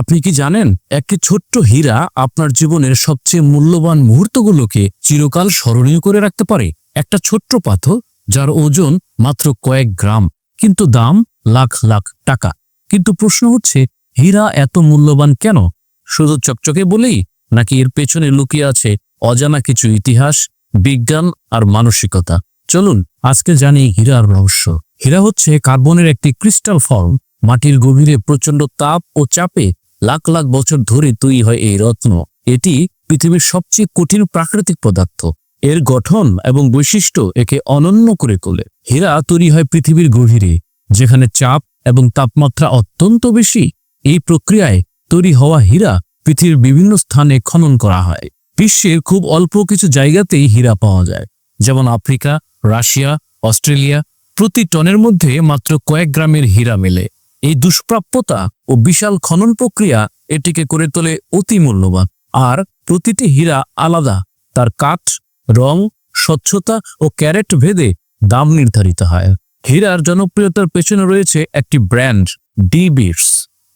আপনি কি জানেন, একটি ছোট্ট হীরা আপনার জীবনের সবচেয়ে মূল্যবান মুহূর্তগুলোকে চিরকাল স্মরণীয় করে রাখতে পারে? একটা ছোট্ট পাথর, যার ওজন মাত্র কয়েক গ্রাম, কিন্তু দাম লাখ লাখ টাকা। কিন্তু প্রশ্ন হচ্ছে, হীরা এত মূল্যবান কেন? শুধু চকচকে বলেই, নাকি এর পেছনে লুকিয়ে আছে অজানা কিছু ইতিহাস, বিজ্ঞান আর মানসিকতা? চলুন, আজকে জানি হীরার রহস্য। হীরা হচ্ছে কার্বনের একটি ক্রিস্টাল ফর্ম, মাটির গভীরে প্রচণ্ড তাপ ও চাপে লাখ লাখ বছর ধরে তৈরি হয় এই রত্ন। এটি পৃথিবীর সবচেয়ে কঠিন প্রাকৃতিক পদার্থ। এর গঠন এবং বৈশিষ্ট্য একে অনন্য করে তোলে। হীরা তৈরি হয় পৃথিবীর গভীরে, যেখানে চাপ এবং তাপমাত্রা অত্যন্ত বেশি। এই প্রক্রিয়ায় তৈরি হওয়া হীরা পৃথিবীর বিভিন্ন স্থানে খনন করা হয়। বিশ্বের খুব অল্প কিছু জায়গাতেই হীরা পাওয়া যায়। যেমন আফ্রিকা, রাশিয়া, অস্ট্রেলিয়া, প্রতি টনের মধ্যে মাত্র কয়েক গ্রামের হীরা মেলে। এই দুষ্প্রাপ্যতা ও বিশাল খনন প্রক্রিয়া এটিকে করে তোলে অতি মূল্যবান। আর প্রতিটি হীরা আলাদা। তার কাঠ, রং, স্বচ্ছতা ও ক্যারেট ভেদে দাম নির্ধারিত হয়। হীরার জনপ্রিয়তার পেছনে রয়েছে একটি ব্র্যান্ড, ডি বিটস।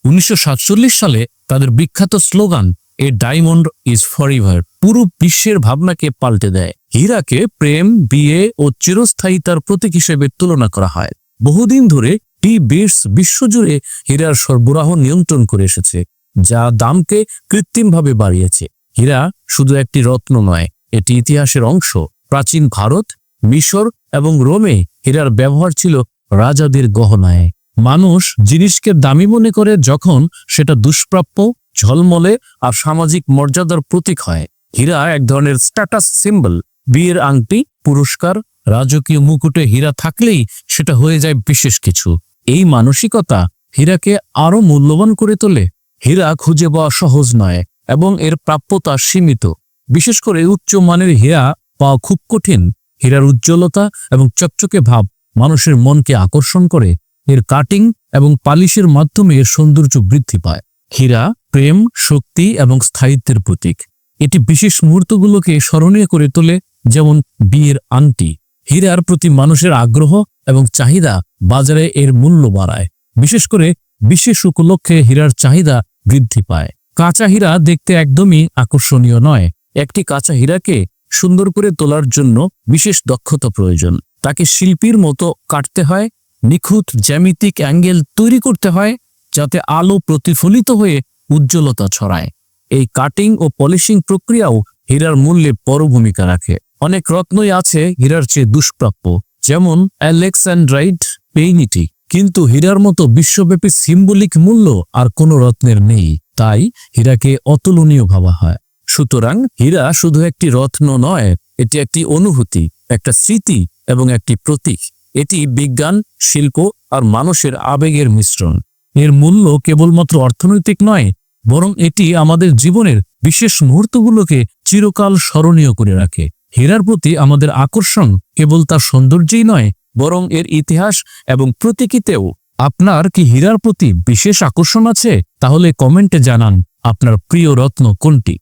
উনিশশো সাতচল্লিশ সালে তাদের বিখ্যাত slogan, a diamond is forever পুরো বিশ্বের ভাবনাকে পাল্টে দেয়। হীরাকে প্রেম, বিয়ে ও চিরস্থায়িতার প্রতীক হিসেবে তুলনা করা হয়। বহুদিন ধরে টি বিটস বিশ্বজুড়ে হীরার সরবরাহ নিয়ন্ত্রণ করে এসেছে, যা দামকে কৃত্রিমভাবে বাড়িয়েছে। হীরা শুধু একটি রত্ন নয়, এটি ইতিহাসের অংশ। প্রাচীন ভারত, মিশর এবং রোমে হীরার ব্যবহার ছিল রাজাদের গহনায়। মানুষ জিনিসকে দামি মনে করে যখন সেটা দুষ্প্রাপ্য, ঝলমলে আর সামাজিক মর্যাদার প্রতীক হয়। হীরা এক ধরনের স্ট্যাটাস সিম্বল বিয়ের আংটি, পুরস্কার রাজকীয় মুকুটে হীরা থাকলেই সেটা হয়ে যায় বিশেষ কিছু। এই মানসিকতা হীরাকে আরও মূল্যবান করে তোলে। হীরা খুঁজে পাওয়া সহজ নয় এবং এর প্রাপ্যতা সীমিত। বিশেষ করে উচ্চ মানের হীরা পাওয়া খুব কঠিন। হীরার উজ্জ্বলতা এবং চকচকে ভাব মানুষের মনকে আকর্ষণ করে। এর কাটিং এবং পালিশের মাধ্যমে এর সৌন্দর্য বৃদ্ধি পায়। হীরা প্রেম, শক্তি এবং স্থায়িত্বের প্রতীক। এটি বিশেষ মুহূর্তগুলোকে স্মরণীয় করে তোলে, যেমন বিয়ের আংটি। হীরার প্রতি মানুষের আগ্রহ এবং চাহিদা বাজারে এর মূল্য বাড়ায়। বিশেষ করে বিশেষ উপলক্ষে হীরার চাহিদা বৃদ্ধি পায়। কাঁচা হীরা দেখতে একদমই আকর্ষণীয় নয়। একটি কাঁচা হীরাকে সুন্দর করে তোলার জন্য বিশেষ দক্ষতা প্রয়োজন। তাকে শিল্পীর মতো কাটতে হয়, নিখুঁত জ্যামিতিক অ্যাঙ্গেল তৈরি করতে হয়, যাতে আলো প্রতিফলিত হয়ে উজ্জ্বলতা ছড়ায়। এই কাটিং ও পলিশিং প্রক্রিয়াও হীরার মূল্যে বড় ভূমিকা রাখে। অনেক রত্নই আছে হীরার চেয়ে দুষ্প্রাপ্য, যেমন অ্যালেক্সান্ড্রাইড পেইনিটি। কিন্তু হীরার মতো বিশ্বব্যাপী সিম্বলিক মূল্য আর কোনো রত্নের নেই, তাই হীরাকে অতুলনীয় ভাবা হয়। সুতরাং হীরা শুধু একটি রত্ন নয়, এটি একটি অনুভূতি, একটা স্মৃতি এবং একটি প্রতীক। এটি বিজ্ঞান, শিল্প আর মানুষের আবেগের মিশ্রণ। এর মূল্য কেবলমাত্র অর্থনৈতিক নয়, বরং এটি আমাদের জীবনের বিশেষ মুহূর্তগুলোকে চিরকাল স্মরণীয় করে রাখে। হীরার প্রতি আমাদের আকর্ষণ কেবল তার সৌন্দর্যই নয়, বরং এর ইতিহাস এবং প্রতীকীতেও। আপনার কি হীরার প্রতি বিশেষ আকর্ষণ আছে? তাহলে কমেন্টে জানান আপনার প্রিয় রত্ন কোনটি?